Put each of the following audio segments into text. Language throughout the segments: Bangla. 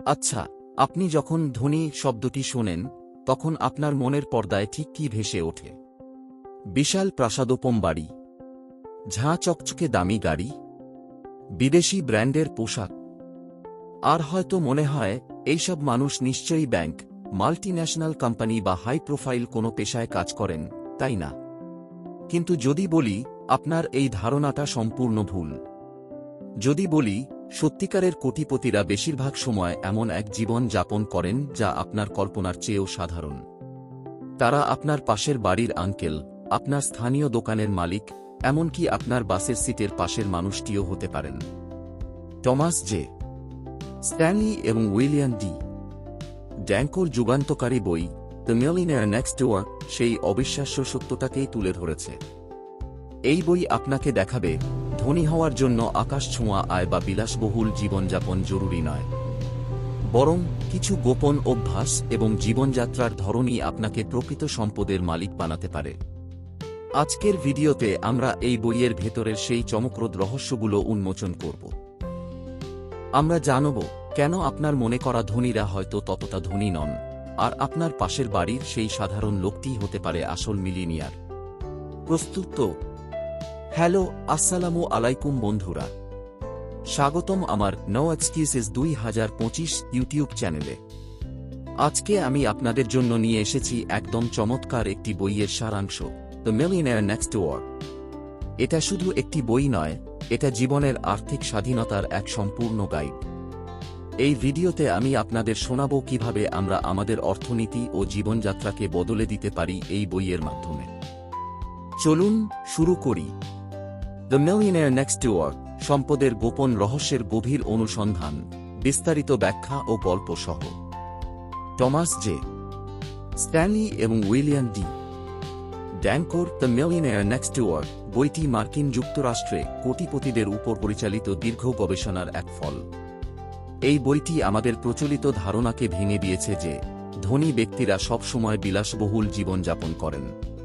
আচ্ছা আপনি যখন ধনী শব্দটি শোনেন, তখন আপনার মনের পর্দায় ঠিক কি ভেসে ওঠে? বিশাল প্রাসাদোপম বাড়ি ঝাঁ চকচকে দামি গাড়ি। বিদেশি ব্র্যান্ডের পোশাক। আর হয়তো মনে হয়, এইসব মানুষ নিশ্চয়ই ব্যাংক, মাল্টিন্যাশনাল কোম্পানি বা হাই প্রোফাইল কোনো পেশায় কাজ করেন, তাই না? কিন্তু যদি বলি, আপনার এই ধারণাটা সম্পূর্ণ ভুল। যদি বলি সত্যিকারের কোটিপতিরা বেশিরভাগ সময় এমন এক জীবন যাপন করেন যা আপনার কল্পনার চেয়েও সাধারণ। তারা আপনার পাশের বাড়ির আঙ্কেল, আপনার স্থানীয় দোকানের মালিক, এমনকি আপনার বাসের সিটের পাশের মানুষটিও হতে পারেন। টমাস জে, স্ট্যানলি এবং উইলিয়াম ডি। ড্যাঙ্কোর যুগান্তকারী বই, দ্য মিলিনিয়ার নেক্সট ডোয়ার সেই অবিশ্বাস্য সত্যটাকেই তুলে ধরেছে। এই বই আপনাকে দেখাবে ধনী হওয়ার জন্য আকাশ ছোঁয়া আয় বা বিলাসবহুল জীবনযাপন জরুরি নয়। বরং কিছু গোপন অভ্যাস এবং জীবনযাত্রার ধরনই আপনাকে প্রকৃত সম্পদের মালিক বানাতে পারে। আজকের ভিডিওতে আমরা এই বইয়ের ভেতরের সেই চমকপ্রদ রহস্যগুলো উন্মোচন করব। আমরা জানব, কেন আপনার মনে করা ধনীরা হয়তো ততটা ধনী নন, আর আপনার পাশের বাড়ির সেই সাধারণ লোকটিই হতে পারে আসল মিলিনিয়ার। প্রস্তুত হ্যালো, আসসালামু আলাইকুম বন্ধুরা। স্বাগতম আমার নো এক্সকিউসেস দুই হাজার পঁচিশ ইউটিউব চ্যানেলে। আজকে আমি আপনাদের জন্য নিয়ে এসেছি একদম চমৎকার একটি বইয়ের সারাংশ দ্য মিলিয়নার নেক্সট ওয়ার এটা শুধু একটি বই নয়, এটা জীবনের আর্থিক স্বাধীনতার এক সম্পূর্ণ গাইড। এই ভিডিওতে আমি আপনাদের শোনাব কীভাবে আমরা আমাদের অর্থনীতি ও জীবনযাত্রাকে বদলে দিতে পারি এই বইয়ের মাধ্যমে। চলুন শুরু করি। দ্য মিলিয়নার নেক্সট ওয়ার সম্পদের গোপন রহস্যের গভীর অনুসন্ধান, বিস্তারিত ব্যাখ্যা ও গল্প সহ। টমাস জে স্ট্যানলি এবং উইলিয়াম ডি ড্যাঙ্কোর দ্য মিলিয়নার নেক্সট ওয়ার বইটি মার্কিন যুক্তরাষ্ট্রে কোটিপতিদের উপর পরিচালিত দীর্ঘ গবেষণার এক ফল। এই বইটি আমাদের প্রচলিত ধারণাকে ভেঙে দিয়েছে যে, ধনী ব্যক্তিরা সবসময় বিলাসবহুল জীবনযাপন করেন।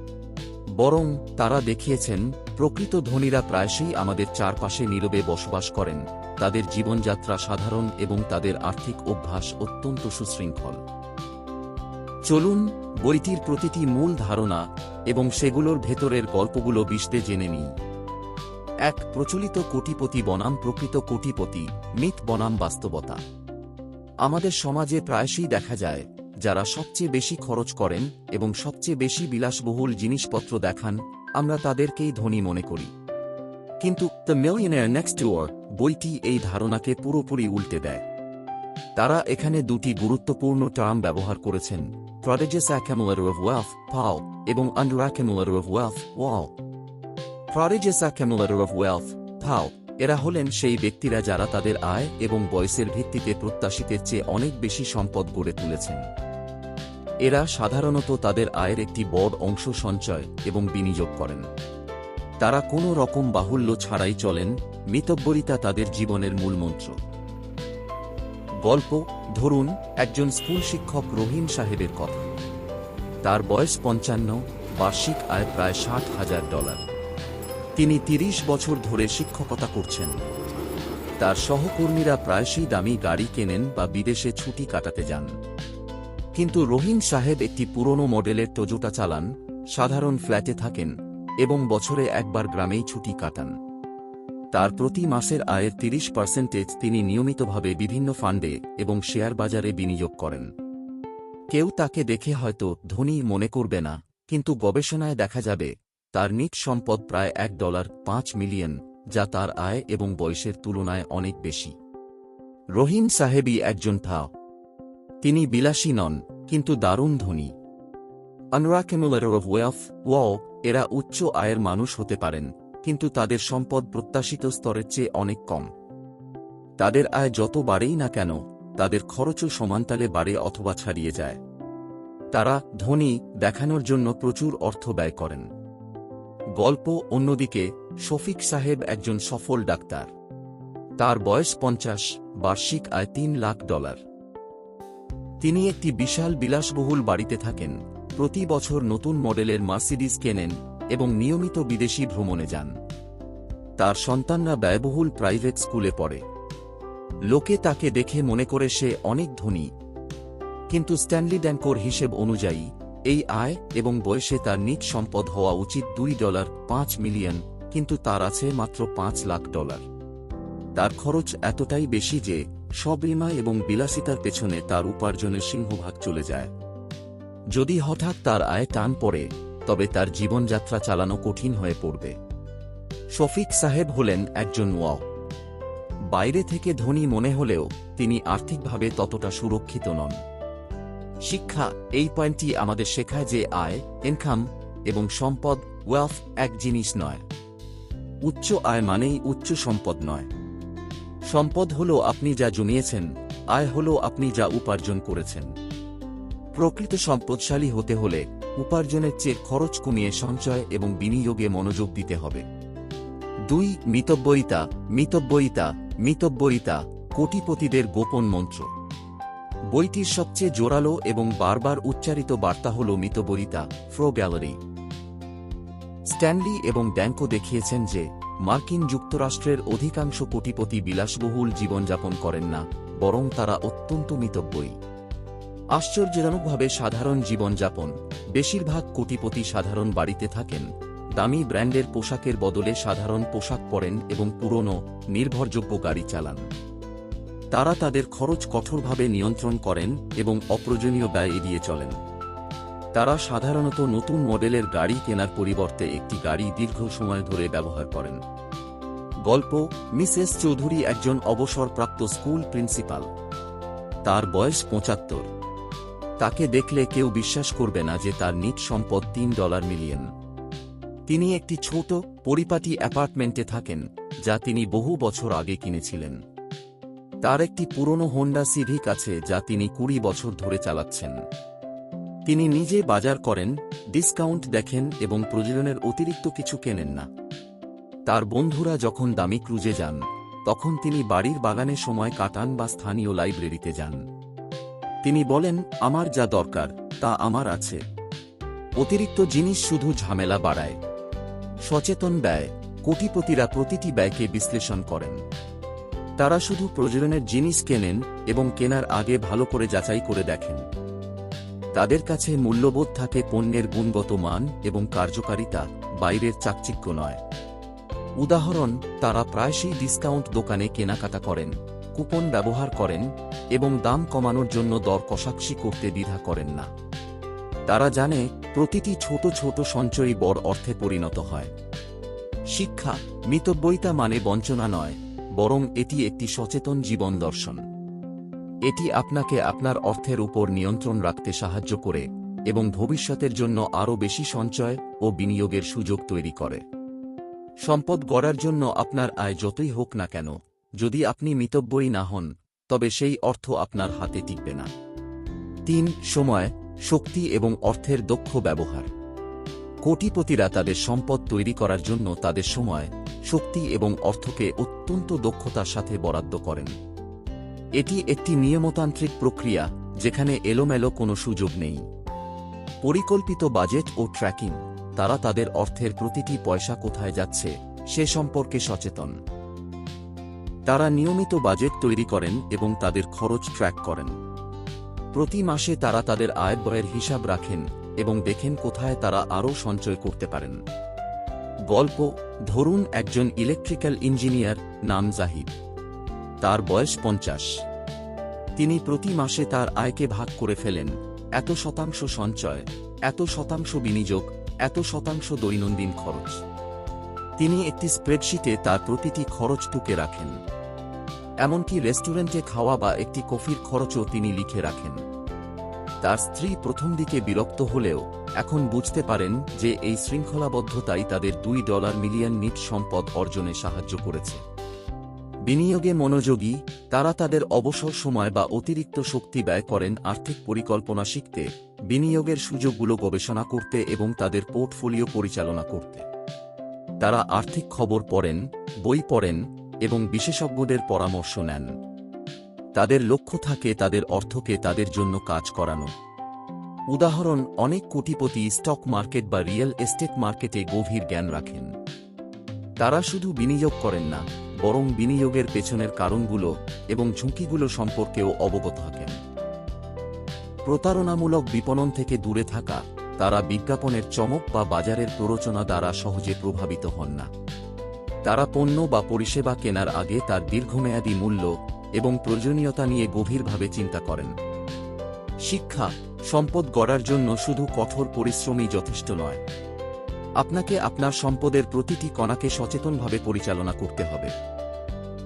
বরং তারা দেখিয়েছেন প্রকৃত ধনীরা প্রায়শই আমাদের চারপাশে নীরবে বসবাস করেন। তাদের জীবনযাত্রা সাধারণ এবং তাদের আর্থিক অভ্যাস অত্যন্ত সুশৃঙ্খল। চলুন, বইটির প্রতিটি মূল ধারণা এবং সেগুলোর ভেতরের গল্পগুলো বিশদে জেনে নিই। এক, প্রচলিত কোটিপতি বনাম প্রকৃত কোটিপতি মিথ বনাম বাস্তবতা। আমাদের সমাজে প্রায়শই দেখা যায়, যারা সবচেয়ে বেশি খরচ করেন এবং সবচেয়ে বেশি বিলাসবহুল জিনিসপত্র দেখান আমরা তাদেরকেই ধনী মনে করি। কিন্তু দ্য মিলিয়নার নেক্সট ওয়ার বইটি এই ধারণাকে পুরোপুরি উল্টে দেয়। তারা এখানে দুটি গুরুত্বপূর্ণ টার্ম ব্যবহার করেছেন প্রডেজেস অ্যাকামুলার অফ ওয়েলথ পাও এবং under accumulator of wealth wow prodigies accumulator of wealth পাও এরা হলেন সেই ব্যক্তিরা যারা তাদের আয় এবং বয়সের ভিত্তিতে প্রত্যাশিতের চেয়ে অনেক বেশি সম্পদ গড়ে তুলেছেন। এরা সাধারণত তাদের আয়ের একটি বড় অংশ সঞ্চয় এবং বিনিয়োগ করেন। তারা কোনো রকম বাহুল্য ছাড়াই চলেন, মিতব্বরিতা তাদের জীবনের মূলমন্ত্র গল্প, ধরুন, একজন স্কুল শিক্ষক রহিম সাহেবের কথা। তার বয়স পঞ্চান্ন, বার্ষিক আয় প্রায় ষাট হাজার ডলার। তিনি তিরিশ বছর ধরে শিক্ষকতা করছেন। তার সহকর্মীরা প্রায়শই দামি গাড়ি কেনেন বা বিদেশে ছুটি কাটাতে যান। কিন্তু রহিম সাহেব একটি পুরনো মডেলের টোজোটা চালান, সাধারণ ফ্ল্যাটে থাকেন এবং বছরে একবার গ্রামেই ছুটি কাটান। তার প্রতি মাসের আয়ের তিরিশ পার্সেন্টেজ তিনি নিয়মিতভাবে বিভিন্ন ফান্ডে এবং শেয়ার বাজারে বিনিয়োগ করেন। কেউ তাকে দেখে হয়তো ধনী মনে করবে না, কিন্তু গবেষণায় দেখা যাবে, তার নিট সম্পদ প্রায় এক ডলার পাঁচ মিলিয়ন, যা তার আয় এবং বয়সের তুলনায় অনেক বেশি। রহিম সাহেবই একজন থা তিনি বিলাসী নন, কিন্তু দারুণ ধনী। আনরাকেমুলার অফ ওয়েলথ ওয়াও এরা উচ্চ আয়ের মানুষ হতে পারেন, কিন্তু তাদের সম্পদ প্রত্যাশিত স্তরের চেয়ে অনেক কম। তাদের আয় যত বাড়েই না কেন, তাদের খরচও সমান্তালে বাড়ে অথবা ছাড়িয়ে যায়। তারা ধনী দেখানোর জন্য প্রচুর অর্থ ব্যয় করেন। গল্প অন্যদিকে, শফিক সাহেব একজন সফল ডাক্তার। তার বয়স পঞ্চাশ, বার্ষিক আয় তিন লাখ ডলার। তিনি একটি বিশাল বিলাসবহুল বাড়িতে থাকেন, প্রতি বছর নতুন মডেলের মার্সিডিজ কেনেন এবং নিয়মিত বিদেশি ভ্রমণে যান। তার সন্তানরা ব্যয়বহুল প্রাইভেট স্কুলে পড়ে। লোকে তাকে দেখে মনে করে সে অনেক ধনী। কিন্তু স্ট্যানলি ড্যাঙ্কোর হিসেব অনুযায়ী, এই আয় এবং বয়সে তার নিট সম্পদ হওয়া উচিত দুই ডলার পাঁচ মিলিয়ন, কিন্তু তার আছে মাত্র পাঁচ লাখ ডলার। তার খরচ এতটাই বেশি যে সবরিমা এবং বিলাসিতার পেছনে তার উপার্জনের সিংহভাগ চলে যায়। যদি হঠাৎ তার আয় টান পড়ে, তবে তার জীবনযাত্রা চালানো কঠিন হয়ে পড়বে। শফিক সাহেব হলেন একজন ওয়াও। বাইরে থেকে ধনী মনে হলেও তিনি আর্থিকভাবে ততটা সুরক্ষিত নন। শিক্ষা এই পয়েন্টটি আমাদের শেখায় যে আয় ইনকাম এবং সম্পদ ওয়েলথ এক জিনিস নয়। উচ্চ আয় মানেই উচ্চ সম্পদ নয়। সম্পদ হল আপনি যা জমিয়েছেন, আয় হল আপনি যা উপার্জন করেছেন। প্রকৃত সম্পদশালী হতে হলে উপার্জনের চেয়ে খরচ কমিয়ে সঞ্চয় এবং বিনিয়োগে মনোযোগ দিতে হবে। দুই মিতব্যয়িতা মিতব্যয়িতা মিতব্যয়িতা কোটিপতিদের গোপন মন্ত্র। বইটির সবচেয়ে জোরালো এবং বারবার উচ্চারিত বার্তা হল মিতব্যয়িতা ফ্রো গ্যালারি। স্ট্যানলি এবং ড্যাঙ্কো দেখিয়েছেন যে মার্কিন যুক্তরাষ্ট্রের অধিকাংশ কোটিপতি বিলাসবহুল জীবনযাপন করেন না, বরং তারা অত্যন্ত মিতব্যয়ী। আশ্চর্যজনকভাবে সাধারণ জীবনযাপন, বেশিরভাগ কোটিপতি সাধারণ বাড়িতে থাকেন, দামি ব্র্যান্ডের পোশাকের বদলে সাধারণ পোশাক পরেন এবং পুরনো, নির্ভরযোগ্য গাড়ি চালান। তারা তাদের খরচ কঠোরভাবে নিয়ন্ত্রণ করেন এবং অপ্রয়োজনীয় ব্যয় এড়িয়ে চলেন। তারা সাধারণত নতুন মডেলের গাড়ি কেনার পরিবর্তে একটি গাড়ি দীর্ঘ সময় ধরে ব্যবহার করেন। গল্প, মিসেস চৌধুরী একজন অবসরপ্রাপ্ত স্কুল প্রিন্সিপাল। তার বয়স পঁচাত্তর। তাকে দেখলে কেউ বিশ্বাস করবে না যে তার নিট সম্পদ তিন ডলার মিলিয়ন। তিনি একটি ছোট, পরিপাটি অ্যাপার্টমেন্টে থাকেন, যা তিনি বহু বছর আগে কিনেছিলেন। তার একটি পুরনো হোন্ডা সিভিক আছে, যা তিনি কুড়ি বছর ধরে চালাচ্ছেন। তিনি নিজে বাজার করেন, ডিসকাউন্ট দেখেন এবং প্রয়োজনের অতিরিক্ত কিছু কেনেন না। তার বন্ধুরা যখন দামি ক্রুজে যান, তখন তিনি বাড়ির বাগানে সময় কাটান বা স্থানীয় লাইব্রেরিতে যান। তিনি বলেন, আমার যা দরকার, তা আমার আছে। অতিরিক্ত জিনিস শুধু ঝামেলা বাড়ায়। সচেতন ব্যয়, কোটিপতিরা প্রতিটি ব্যয়কে বিশ্লেষণ করেন। তারা শুধু প্রয়োজনের জিনিস কেনেন এবং কেনার আগে ভালো করে যাচাই করে দেখেন। তাদের কাছে মূল্যবোধ থাকে পণ্যের গুণগত মান এবং কার্যকারিতা, বাইরের চাকচিক্য নয়। উদাহরণ, তারা প্রায়শই ডিসকাউন্ট দোকানে কেনাকাটা করেন, কুপন ব্যবহার করেন এবং দাম কমানোর জন্য দর কষাকষি করতে দ্বিধা করেন না। তারা জানে প্রতিটি ছোট ছোট সঞ্চয়ী বড় অর্থে পরিণত হয়। শিক্ষা, মিতব্যয়িতা মানে বঞ্চনা নয়, বরং এটি একটি সচেতন জীবন দর্শন। এটি আপনাকে আপনার অর্থের উপর নিয়ন্ত্রণ রাখতে সাহায্য করে এবং ভবিষ্যতের জন্য আরও বেশি সঞ্চয় ও বিনিয়োগের সুযোগ তৈরি করে। সম্পদ গড়ার জন্য আপনার আয় যতই হোক না কেন, যদি আপনি মিতব্যয়ী না হন, তবে সেই অর্থ আপনার হাতে টিকবে না। তিন, সময়, শক্তি এবং অর্থের দক্ষ ব্যবহার। কোটিপতিরা তাদের সম্পদ তৈরি করার জন্য তাদের সময়, শক্তি এবং অর্থকে অত্যন্ত দক্ষতার সাথে বরাদ্দ করেন। এটি একটি নিয়মতান্ত্রিক প্রক্রিয়া, যেখানে এলোমেলো কোনো সুযোগ নেই। পরিকল্পিত বাজেট ও ট্র্যাকিং, তারা তাদের অর্থের প্রতিটি পয়সা কোথায় যাচ্ছে, সে সম্পর্কে সচেতন। তারা নিয়মিত বাজেট তৈরি করেন এবং তাদের খরচ ট্র্যাক করেন। প্রতি মাসে তারা তাদের আয় ব্যয়ের হিসাব রাখেন এবং দেখেন কোথায় তারা আরও সঞ্চয় করতে পারেন। গল্প, ধরুন একজন ইলেকট্রিক্যাল ইঞ্জিনিয়ার, নাম জাহিদ। তার বয়স পঞ্চাশ। তিনি প্রতি মাসে তার আয়কে ভাগ করে ফেলেন। এত শতাংশ সঞ্চয়, এত শতাংশ বিনিয়োগ, এত শতাংশ দৈনন্দিন খরচ। তিনি একটি স্প্রেডশিটে তার প্রতিটি খরচ টুকে রাখেন। এমনকি রেস্টুরেন্টে খাওয়া বা একটি কফির খরচও তিনি লিখে রাখেন। তার স্ত্রী প্রথম দিকে বিরক্ত হলেও এখন বুঝতে পারেন যে এই শৃঙ্খলাবদ্ধতাই তাদের দুই ডলার মিলিয়ন নিট সম্পদ অর্জনে সাহায্য করেছে। বিনিয়োগে মনোযোগী, তারা তাদের অবসর সময় বা অতিরিক্ত শক্তি ব্যয় করেন আর্থিক পরিকল্পনা শিখতে, বিনিয়োগের সুযোগগুলো গবেষণা করতে এবং তাদের পোর্টফোলিও পরিচালনা করতে। তারা আর্থিক খবর পড়েন, বই পড়েন এবং বিশেষজ্ঞদের পরামর্শ নেন। তাদের লক্ষ্য থাকে তাদের অর্থকে তাদের জন্য কাজ করানো। উদাহরণ, অনেক কোটিপতি স্টক মার্কেট বা রিয়েল এস্টেট মার্কেটে গভীর জ্ঞান রাখেন। তারা শুধু বিনিয়োগ করেন না, বরং বিনিয়োগের পেছনের কারণগুলো এবং ঝুঁকিগুলো সম্পর্কেও অবগত থাকেন। প্রতারণামূলক বিপণন থেকে দূরে থাকা, তারা বিজ্ঞাপনের চমক বা বাজারের প্ররোচনা দ্বারা সহজে প্রভাবিত হন না। তারা পণ্য বা পরিষেবা কেনার আগে তার দীর্ঘমেয়াদী মূল্য এবং প্রয়োজনীয়তা নিয়ে গভীরভাবে চিন্তা করেন। শিক্ষা, সম্পদ গড়ার জন্য শুধু কঠোর পরিশ্রমই যথেষ্ট নয় আপনাকে আপনার সম্পদের প্রতিটি কণাকে সচেতনভাবে পরিচালনা করতে হবে।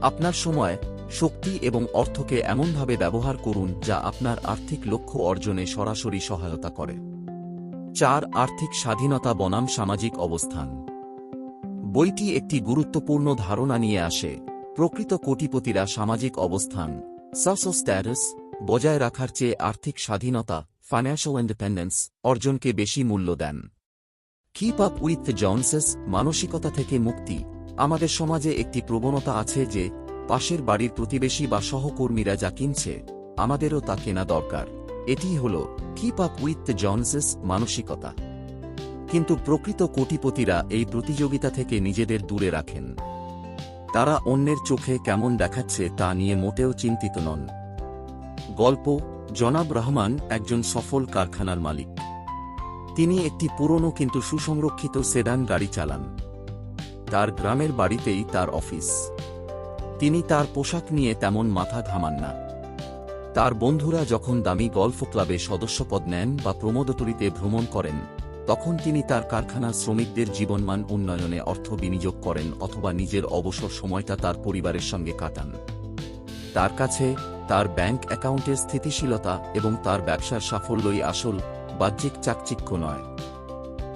আপনার সময়, শক্তি এবং অর্থকে এমনভাবে ব্যবহার করুন যা আপনার আর্থিক লক্ষ্য অর্জনে সরাসরি সহায়তা করে। চার, আর্থিক স্বাধীনতা বনাম সামাজিক অবস্থান। বইটি একটি গুরুত্বপূর্ণ ধারণা নিয়ে আসে। প্রকৃত কোটিপতিরা সামাজিক অবস্থান সাসো স্ট্যাটাস বজায় রাখার চেয়ে আর্থিক স্বাধীনতা ফাইন্যান্সিয়াল ইন্ডিপেন্ডেন্স অর্জনকে বেশি মূল্য দেন। কিপ আপ উইথ জনসেস মানসিকতা থেকে মুক্তি। আমাদের সমাজে একটি প্রবণতা আছে যে, পাশের বাড়ির প্রতিবেশী বা সহকর্মীরা যা কিনছে, আমাদেরও তা কেনা দরকার। এটি হল কিপ আপ উইথ জনসেস মানসিকতা। কিন্তু প্রকৃত কোটিপতিরা এই প্রতিযোগিতা থেকে নিজেদের দূরে রাখেন। তারা অন্যের চোখে কেমন দেখাচ্ছে তা নিয়ে মোটেও চিন্তিত নন। গল্প, জনাব রহমান একজন সফল কারখানার মালিক। তিনি একটি পুরনো কিন্তু সুসংরক্ষিত সেডান গাড়ি চালান। তার গ্রামের বাড়িতেই তার অফিস। তিনি তার পোশাক নিয়ে তেমন মাথা ঘামান না। তার বন্ধুরা যখন দামি গল্ফ ক্লাবে সদস্যপদ নেন বা প্রমোদতরিতে ভ্রমণ করেন, তখন তিনি তার কারখানার শ্রমিকদের জীবনমান উন্নয়নে অর্থ বিনিয়োগ করেন অথবা নিজের অবসর সময়টা তার পরিবারের সঙ্গে কাটান। তার কাছে তার ব্যাংক অ্যাকাউন্টের স্থিতিশীলতা এবং তার ব্যবসার সাফল্যই আসল বাহ্যিক চাকচিক্য নয়।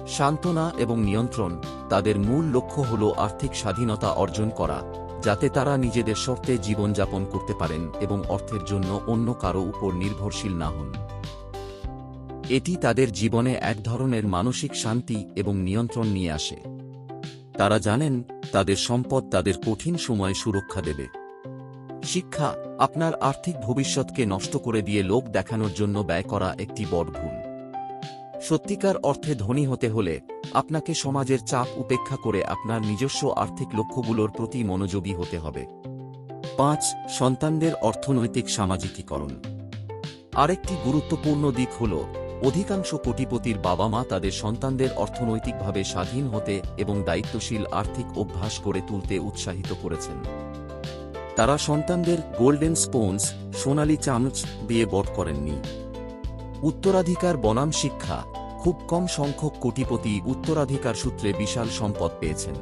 সান্ত্বনা এবং নিয়ন্ত্রণ তাদের মূল লক্ষ্য হল আর্থিক স্বাধীনতা অর্জন করা, যাতে তারা নিজেদের শর্তে জীবনযাপন করতে পারেন এবং অর্থের জন্য অন্য কারও উপর নির্ভরশীল না হন। এটি তাদের জীবনে এক ধরনের মানসিক শান্তি এবং নিয়ন্ত্রণ নিয়ে আসে। তারা জানেন তাদের সম্পদ তাদের কঠিন সময়ে সুরক্ষা দেবে। শিক্ষা আপনার আর্থিক ভবিষ্যৎকে নষ্ট করে দিয়ে লোক দেখানোর জন্য ব্যয় করা একটি বড় ভুল। সত্যিকার অর্থে ধনী হতে হলে আপনাকে সমাজের চাপ উপেক্ষা করে আপনার নিজস্ব আর্থিক লক্ষ্যগুলোর প্রতি মনোযোগী হতে হবে। পাঁচ, সন্তানদের অর্থনৈতিক সামাজিকীকরণ। আরেকটি গুরুত্বপূর্ণ দিক হল, অধিকাংশ কোটিপতির বাবা মা তাদের সন্তানদের অর্থনৈতিকভাবে স্বাধীন হতে এবং দায়িত্বশীল আর্থিক অভ্যাস করে তুলতে উৎসাহিত করেছেন। তারা সন্তানদের গোল্ডেন স্পোন্স, সোনালি চামচ দিয়ে বট করেননি। উত্তরাধিকার বনাম শিক্ষা, খুব কম সংখ্যক কোটিপতি উত্তরাধিকার সূত্রে বিশাল সম্পদ পেয়েছেন।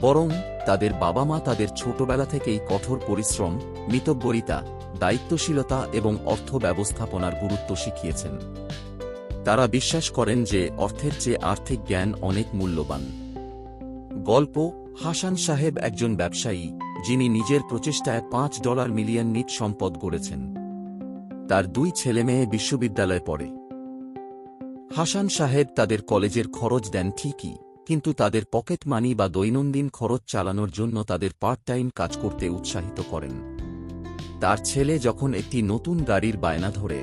বরং, তাদের বাবা মা তাদের ছোটবেলা থেকেই কঠোর পরিশ্রম মিতব্যরিতা দায়িত্বশীলতা এবং অর্থ ব্যবস্থাপনার গুরুত্ব শিখিয়েছেন। তারা বিশ্বাস করেন যে অর্থের চেয়ে আর্থিক জ্ঞান অনেক মূল্যবান। গল্প, হাসান সাহেব একজন ব্যবসায়ী, যিনি নিজের প্রচেষ্টায় পাঁচ ডলার মিলিয়ন নিট সম্পদ গড়েছেন। তার দুই ছেলে মেয়ে বিশ্ববিদ্যালয়ে পড়ে। হাসান সাহেব তাদের কলেজের খরচ দেন ঠিকই, কিন্তু তাদের পকেট মানি বা দৈনন্দিন খরচ চালানোর জন্য তাদের পার্ট টাইম কাজ করতে উৎসাহিত করেন। তার ছেলে যখন একটি নতুন গাড়ির বায়না ধরে,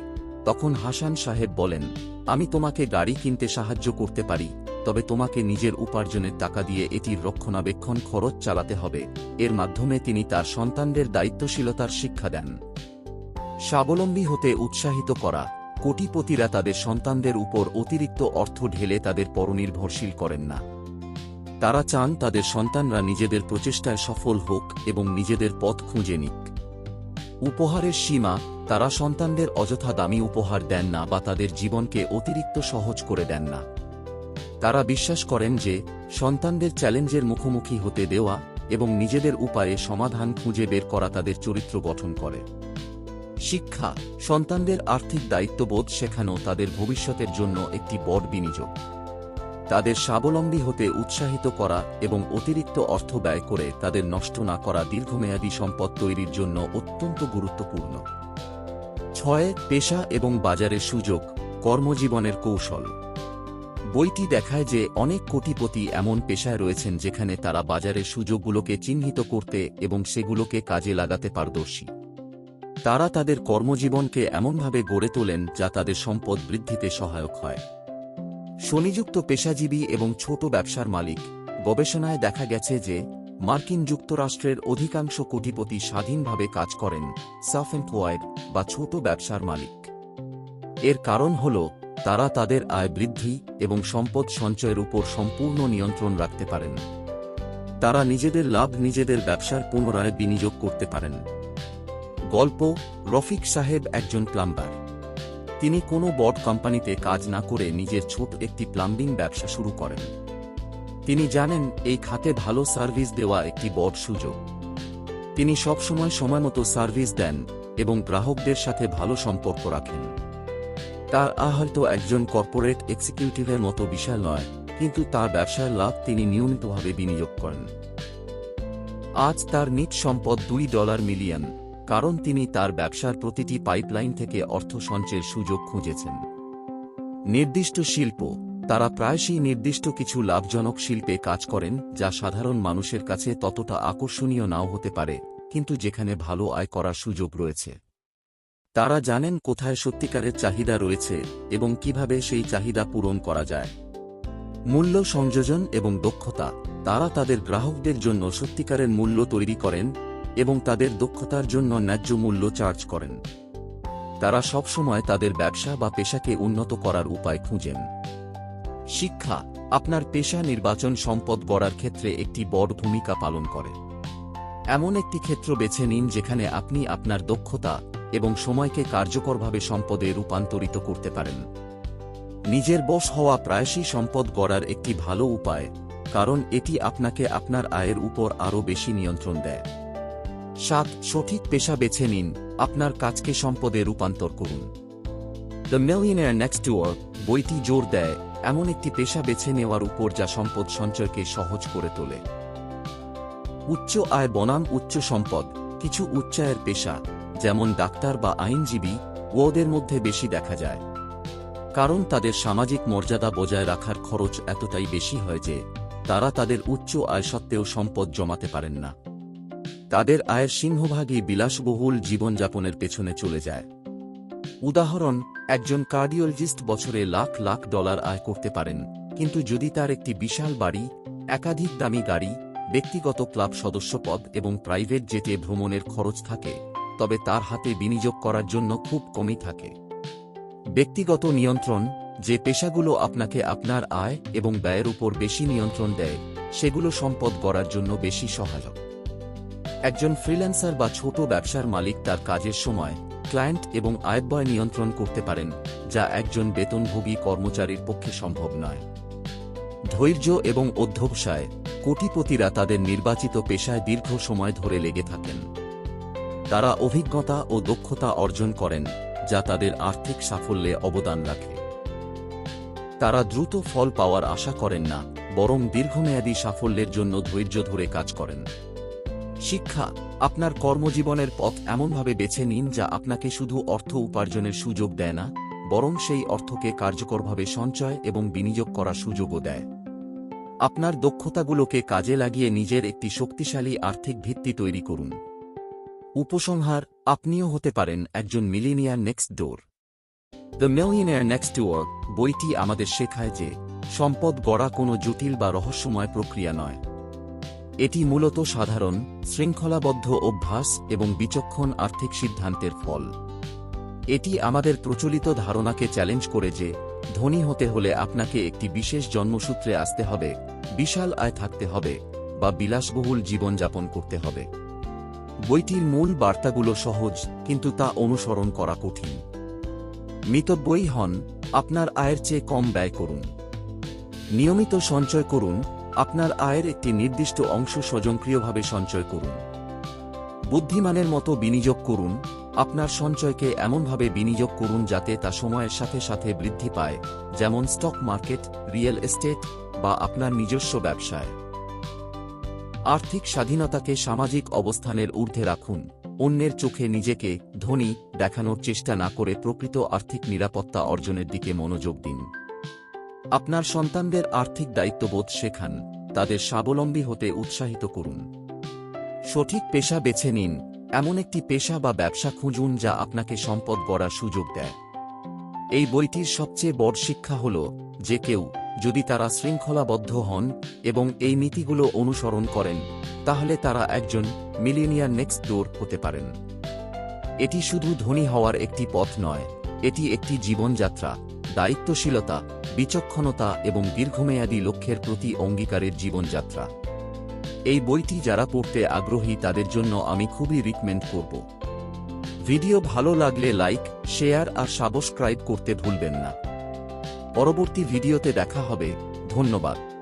তখন হাসান সাহেব বলেন, আমি তোমাকে গাড়ি কিনতে সাহায্য করতে পারি, তবে তোমাকে নিজের উপার্জনের টাকা দিয়ে এটির রক্ষণাবেক্ষণ খরচ চালাতে হবে। এর মাধ্যমে তিনি তার সন্তানদের দায়িত্বশীলতার শিক্ষা দেন। স্বাবলম্বী হতে উৎসাহিত করা। কোটিপতিরা তাদের সন্তানদের উপর অতিরিক্ত অর্থ ঢেলে তাদের পরনির্ভরশীল করেন না। তারা চান তাদের সন্তানরা নিজেদের প্রচেষ্টায় সফল হোক এবং নিজেদের পথ খুঁজে নিক। উপহারের সীমা, তারা সন্তানদের অযথা দামি উপহার দেন না বা তাদের জীবনকে অতিরিক্ত সহজ করে দেন না। তারা বিশ্বাস করেন যে, সন্তানদের চ্যালেঞ্জের মুখোমুখি হতে দেওয়া এবং নিজেদের উপায়ে সমাধান খুঁজে বের করা তাদের চরিত্র গঠন করে। শিক্ষা, সন্তানদের আর্থিক দায়িত্ববোধ শেখানো তাদের ভবিষ্যতের জন্য একটি বড় বিনিয়োগ। তাদের স্বাবলম্বী হতে উৎসাহিত করা এবং অতিরিক্ত অর্থ ব্যয় করে তাদের নষ্ট না করা দীর্ঘমেয়াদী সম্পদ তৈরির জন্য অত্যন্ত গুরুত্বপূর্ণ। ছয়, পেশা এবং বাজারের সুযোগ, কর্মজীবনের কৌশল। বইটি দেখায় যে অনেক কোটিপতি এমন পেশায় রয়েছেন যেখানে তারা বাজারের সুযোগগুলোকে চিহ্নিত করতে এবং সেগুলোকে কাজে লাগাতে পারদর্শী। তারা তাদের কর্মজীবনকে এমনভাবে গড়ে তোলেন যা তাদের সম্পদ বৃদ্ধিতে সহায়ক হয়। শনিযুক্ত পেশাজীবী এবং ছোট ব্যবসার মালিক, গবেষণায় দেখা গেছে যে, মার্কিন যুক্তরাষ্ট্রের অধিকাংশ কোটিপতি স্বাধীনভাবে কাজ করেন, সাফ এমপ্লয়েড বা ছোট ব্যবসার মালিক। এর কারণ হল, তারা তাদের আয় বৃদ্ধি এবং সম্পদ সঞ্চয়ের উপর সম্পূর্ণ নিয়ন্ত্রণ রাখতে পারেন। তারা নিজেদের লাভ নিজেদের ব্যবসার পুনরায় বিনিয়োগ করতে পারেন। গল্প, রফিক সাহেব একজন প্লাম্বার। তিনি কোনো বড় কোম্পানিতে কাজ না করে নিজের ছোট একটি প্লাম্বিং ব্যবসা শুরু করেন। তিনি জানেন, এই খাতে ভালো সার্ভিস দেওয়া একটি বড় সুযোগ। তিনি সবসময় সময়মতো সার্ভিস দেন এবং গ্রাহকদের সাথে ভালো সম্পর্ক রাখেন। তার আ হয়তো একজন কর্পোরেট এক্সিকিউটিভের মতো বিশাল নয়, কিন্তু তার ব্যবসার লাভ তিনি নিয়মিতভাবে বিনিয়োগ করেন। আজ তার নিট সম্পদ দুই ডলার মিলিয়ন। কারণ তিনি তার ব্যবসার প্রতিটি পাইপলাইন থেকে অর্থ সঞ্চয়ের সুযোগ খুঁজেছেন। নির্দিষ্ট শিল্প, তারা প্রায়শই নির্দিষ্ট কিছু লাভজনক শিল্পে কাজ করেন, যা সাধারণ মানুষের কাছে ততটা আকর্ষণীয় নাও হতে পারে, কিন্তু যেখানে ভালো আয় করার সুযোগ রয়েছে। তারা জানেন কোথায় সত্যিকারের চাহিদা রয়েছে এবং কীভাবে সেই চাহিদা পূরণ করা যায়। মূল্য সংযোজন এবং দক্ষতা, তারা তাদের গ্রাহকদের জন্য সত্যিকারের মূল্য তৈরি করেন এবং তাদের দক্ষতার জন্য ন্যায্য মূল্য চার্জ করেন। তারা সবসময় তাদের ব্যবসা বা পেশাকে উন্নত করার উপায় খুঁজেন। শিক্ষা, আপনার পেশা নির্বাচন সম্পদ গড়ার ক্ষেত্রে একটি বড় ভূমিকা পালন করে। এমন একটি ক্ষেত্র বেছে নিন যেখানে আপনি আপনার দক্ষতা এবং সময়কে কার্যকরভাবে সম্পদে রূপান্তরিত করতে পারেন। নিজের বশ হওয়া প্রায়শই সম্পদ গড়ার একটি ভালো উপায়, কারণ এটি আপনাকে আপনার আয়ের উপর আরও বেশি নিয়ন্ত্রণ দেয়। সাত, সঠিক পেশা বেছে নিন। আপনার কাজকে সম্পদে রূপান্তর করুন। দ্য মিলিয়নিয়ার নেক্সট টুয়ার বইটি জোর দেয়, এমন একটি পেশা বেছে নেওয়ার উপর যা সম্পদ সঞ্চয়কে সহজ করে তোলে। উচ্চ আয় বনাম উচ্চ সম্পদ, কিছু উচ্চায়ের পেশা, যেমন ডাক্তার বা আইনজীবী, ওদের মধ্যে বেশি দেখা যায়। কারণ তাদের সামাজিক মর্যাদা বজায় রাখার খরচ এতটাই বেশি হয় যে, তারা তাদের উচ্চ আয় সত্ত্বেও সম্পদ জমাতে পারেন না। তাদের আয়ের সিংহভাগই বিলাসবহুল জীবনযাপনের পেছনে চলে যায়। উদাহরণ, একজন কার্ডিওলজিস্ট বছরে লাখ লাখ ডলার আয় করতে পারেন, কিন্তু যদি তার একটি বিশাল বাড়ি, একাধিক দামি গাড়ি, ব্যক্তিগত ক্লাব সদস্যপদ এবং প্রাইভেট জেটে ভ্রমণের খরচ থাকে, তবে তার হাতে বিনিয়োগ করার জন্য খুব কমই থাকে। ব্যক্তিগত নিয়ন্ত্রণ, যে পেশাগুলো আপনাকে আপনার আয় এবং ব্যয়ের উপর বেশি নিয়ন্ত্রণ দেয়, সেগুলো সম্পদ গড়ার জন্য বেশি সহায়ক। একজন ফ্রিল্যান্সার বা ছোট ব্যবসার মালিক তার কাজের সময় ক্লায়েন্ট এবং আয়ব্যয় নিয়ন্ত্রণ করতে পারেন, যা একজন বেতনভোগী কর্মচারীর পক্ষে সম্ভব নয়। ধৈর্য এবং অধ্যবসায়, কোটিপতিরা তাদের নির্বাচিত পেশায় দীর্ঘ সময় ধরে লেগে থাকেন। তারা অভিজ্ঞতা ও দক্ষতা অর্জন করেন, যা তাদের আর্থিক সাফল্যে অবদান রাখে। তারা দ্রুত ফল পাওয়ার আশা করেন না, বরং দীর্ঘমেয়াদী সাফল্যের জন্য ধৈর্য ধরে কাজ করেন। শিক্ষা, আপনার কর্মজীবনের পথ এমনভাবে বেছে নিন যা আপনাকে শুধু অর্থ উপার্জনের সুযোগ দেয় না, বরং সেই অর্থকে কার্যকরভাবে সঞ্চয় এবং বিনিয়োগ করার সুযোগও দেয়। আপনার দক্ষতাগুলোকে কাজে লাগিয়ে নিজের একটি শক্তিশালী আর্থিক ভিত্তি তৈরি করুন। উপসংহার, আপনিও হতে পারেন একজন millionaire next door. The millionaire next door বইটি আমাদের শেখায় যে, সম্পদ গড়া কোনো জটিল বা রহস্যময় প্রক্রিয়া নয়। এটি মূলত সাধারণ, শৃঙ্খলাবদ্ধ অভ্যাস এবং বিচক্ষণ আর্থিক সিদ্ধান্তের ফল। এটি আমাদের প্রচলিত ধারণাকে চ্যালেঞ্জ করে যে, ধনী হতে হলে আপনাকে একটি বিশেষ জন্মসূত্রে আসতে হবে, বিশাল আয় থাকতে হবে, বা বিলাসবহুল জীবনযাপন করতে হবে। বইটির মূল বার্তাগুলো সহজ, কিন্তু তা অনুসরণ করা কঠিন। মিতব্যয়ী হন, আপনার আয়ের চেয়ে কম ব্যয় করুন। নিয়মিত সঞ্চয় করুন আপনার আয়ের একটি নির্দিষ্ট অংশ স্বয়ংক্রিয়ভাবে সঞ্চয় করুন। বুদ্ধিমানের মতো বিনিয়োগ করুন, আপনার সঞ্চয়কে এমনভাবে বিনিয়োগ করুন যাতে তা সময়ের সাথে সাথে বৃদ্ধি পায়, যেমন স্টক মার্কেট, রিয়েল এস্টেট বা আপনার নিজস্ব ব্যবসায়। আর্থিক স্বাধীনতাকে সামাজিক অবস্থানের ঊর্ধ্বে রাখুন, অন্যের চোখে নিজেকে ধনী দেখানোর চেষ্টা না করে প্রকৃত আর্থিক নিরাপত্তা অর্জনের দিকে মনোযোগ দিন। আপনার সন্তানদের আর্থিক দায়িত্ববোধ শেখান, তাদের স্বাবলম্বী হতে উৎসাহিত করুন। সঠিক পেশা বেছে নিন, এমন একটি পেশা বা ব্যবসা খুঁজুন যা আপনাকে সম্পদ গড়ার সুযোগ দেয়। এই বইটির সবচেয়ে বড় শিক্ষা হল যে কেউ যদি তারা শৃঙ্খলাবদ্ধ হন এবং এই নীতিগুলো অনুসরণ করেন, তাহলে তারা একজন মিলিনিয়ার নেক্সট ডোর হতে পারেন। এটি শুধু ধনী হওয়ার একটি পথ নয় এটি একটি জীবনযাত্রা, দায়িত্বশীলতা, বিচক্ষণতা এবং দীর্ঘমেয়াদী লক্ষ্যের প্রতি অঙ্গীকারের জীবনযাত্রা। এই বইটি যারা পড়তে আগ্রহী তাদের জন্য আমি খুবই রিকমেন্ড করব। ভিডিও ভালো লাগলে লাইক, শেয়ার আর সাবস্ক্রাইব করতে ভুলবেন না। পরবর্তী ভিডিওতে দেখা হবে। ধন্যবাদ।